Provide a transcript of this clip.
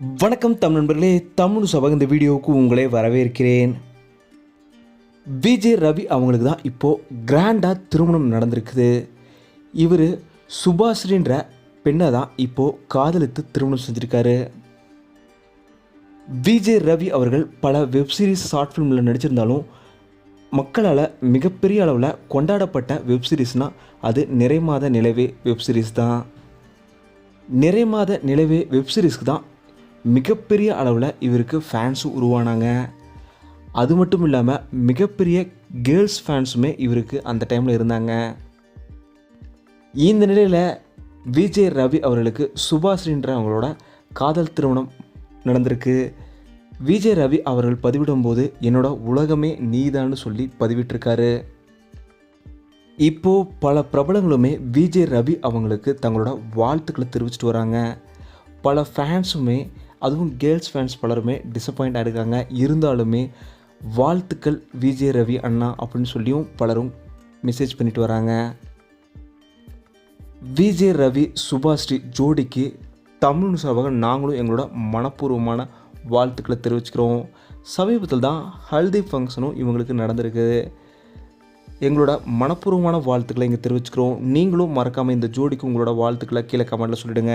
வணக்கம் தமிழ் நண்பர்களே தமிழ் சபை இந்த வீடியோவுக்கு உங்களை வரவேற்கிறேன். விஜய் ரவி அவங்களுக்கு தான் இப்போது கிராண்டாக திருமணம் நடந்திருக்குது. இவர் சுபாஸ்ரீன்ற பெண்ணை தான் இப்போது காதலித்து திருமணம் செஞ்சுருக்காரு. விஜய் ரவி அவர்கள் பல வெப்சீரிஸ் ஷார்ட் ஃபிலிமில் நடிச்சிருந்தாலும் மக்களால் மிகப்பெரிய அளவில் கொண்டாடப்பட்ட வெப்சீரிஸ்னால் அது நிறைமாத நிலவே வெப்சீரிஸ் தான். நிறை மாத நிலவே வெப்சீரிஸ்க்கு தான் மிகப்பெரிய அளவில் இவருக்கு ஃபேன்ஸும் உருவானாங்க. அது மட்டும் இல்லாமல் மிகப்பெரிய கேர்ள்ஸ் ஃபேன்ஸுமே இவருக்கு அந்த டைமில் இருந்தாங்க. இந்த நிலையில் விஜய் ரவி அவர்களுக்கு சுபாஸ்ரீன்ற அவங்களோட காதல் திருமணம் நடந்திருக்கு. விஜய் ரவி அவர்கள் பதிவிடும்போது என்னோட உலகமே நீதான்னு சொல்லி பதிவிட்டிருக்காரு. இப்போது பல பிரபலங்களுமே விஜய் ரவி அவங்களுக்கு தங்களோட வாழ்த்துக்களை தெரிவிச்சிட்டு வராங்க. பல ஃபேன்ஸுமே அதுவும் கேர்ள்ஸ் ஃபேன்ஸ் பலருமே டிசப்பாயிண்ட் ஆகிருக்காங்க இருந்தாலுமே வாழ்த்துக்கள் விஜய் ரவி அண்ணா அப்படின்னு சொல்லியும் பலரும் மெசேஜ் பண்ணிட்டு வராங்க. விஜய் ரவி சுபாஸ்ரீ ஜோடிக்கு தமிழ் சார்பாக நாங்களும் எங்களோட மனப்பூர்வமான வாழ்த்துக்களை தெரிவிச்சுக்கிறோம். சமீபத்தில் தான் ஹல்தி ஃபங்க்ஷனும் இவங்களுக்கு நடந்திருக்கு. எங்களோட மனப்பூர்வமான வாழ்த்துக்களை இங்கே தெரிவிச்சுக்கிறோம். நீங்களும் மறக்காமல் இந்த ஜோடிக்கு உங்களோட வாழ்த்துக்களை கீழே கமெண்ட்டில் சொல்லிவிடுங்க